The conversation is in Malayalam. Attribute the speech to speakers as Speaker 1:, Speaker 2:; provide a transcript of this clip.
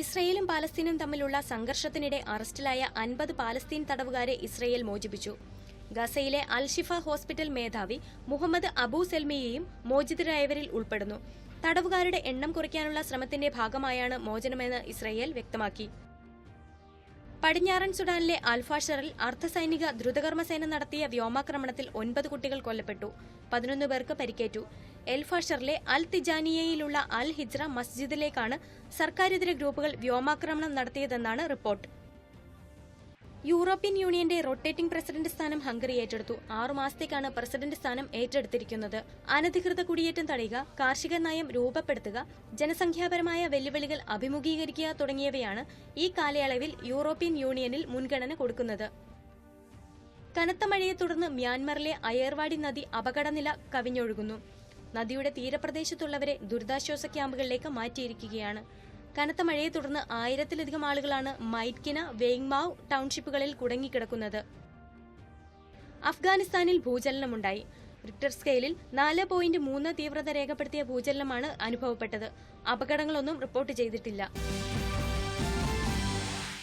Speaker 1: ഇസ്രയേലും പാലസ്തീനും തമ്മിലുള്ള സംഘർഷത്തിനിടെ അറസ്റ്റിലായ അൻപത് പാലസ്തീൻ തടവുകാരെ ഇസ്രയേൽ മോചിപ്പിച്ചു. ഗസയിലെ അൽഷിഫ ഹോസ്പിറ്റൽ മേധാവി മുഹമ്മദ് അബൂ സെൽമിയെയും മോചിതരായവരിൽ ഉൾപ്പെടുന്നു. തടവുകാരുടെ എണ്ണം കുറയ്ക്കാനുള്ള ശ്രമത്തിന്റെ ഭാഗമായാണ് മോചനമെന്ന് ഇസ്രയേൽ വ്യക്തമാക്കി. പടിഞ്ഞാറൻ സുഡാനിലെ അൽഫാഷറിൽ അർദ്ധസൈനിക ദ്രുതകർമ്മസേന നടത്തിയ വ്യോമാക്രമണത്തിൽ ഒൻപത് കുട്ടികൾ കൊല്ലപ്പെട്ടു പതിനൊന്ന് പേർക്ക് പരിക്കേറ്റു. എൽഫാഷറിലെ അൽ തിജാനിയയിലുള്ള അൽ ഹിജ്റ മസ്ജിദിലേക്കാണ് സർക്കാരിതര ഗ്രൂപ്പുകൾ വ്യോമാക്രമണം നടത്തിയതെന്നാണ് റിപ്പോർട്ട്. യൂറോപ്യൻ യൂണിയന്റെ റൊട്ടേറ്റിംഗ് പ്രസിഡന്റ് സ്ഥാനം ഹംഗറി ഏറ്റെടുത്തു. ആറുമാസത്തേക്കാണ് പ്രസിഡന്റ് സ്ഥാനം ഏറ്റെടുത്തിരിക്കുന്നത്. അനധികൃത കുടിയേറ്റം തടയുക കാർഷിക നയം രൂപപ്പെടുത്തുക ജനസംഖ്യാപരമായ വെല്ലുവിളികൾ അഭിമുഖീകരിക്കുക തുടങ്ങിയവയാണ് ഈ കാലയളവിൽ യൂറോപ്യൻ യൂണിയനിൽ മുൻഗണന കൊടുക്കുന്നത്. കനത്ത മഴയെ തുടർന്ന് മ്യാൻമറിലെ അയർവാടി നദി അപകടനില കവിഞ്ഞൊഴുകുന്നു. നദിയുടെ തീരപ്രദേശത്തുള്ളവരെ ദുരിതാശ്വാസ ക്യാമ്പുകളിലേക്ക് മാറ്റിയിരിക്കുകയാണ്. കനത്ത മഴയെ തുടർന്ന് ആയിരത്തിലധികം ആളുകളാണ് മൈറ്റ്കിന വെയ്ങ്മാവ് ടൗൺഷിപ്പുകളിൽ കുടുങ്ങിക്കിടക്കുന്നത്. അഫ്ഗാനിസ്ഥാനിൽ ഭൂചലനമുണ്ടായി. റിക്ടർ സ്കെയിലിൽ നാല് പോയിന്റ് മൂന്ന് തീവ്രത രേഖപ്പെടുത്തിയ ഭൂചലനമാണ് അനുഭവപ്പെട്ടത്. അപകടങ്ങളൊന്നും റിപ്പോർട്ട് ചെയ്തിട്ടില്ല.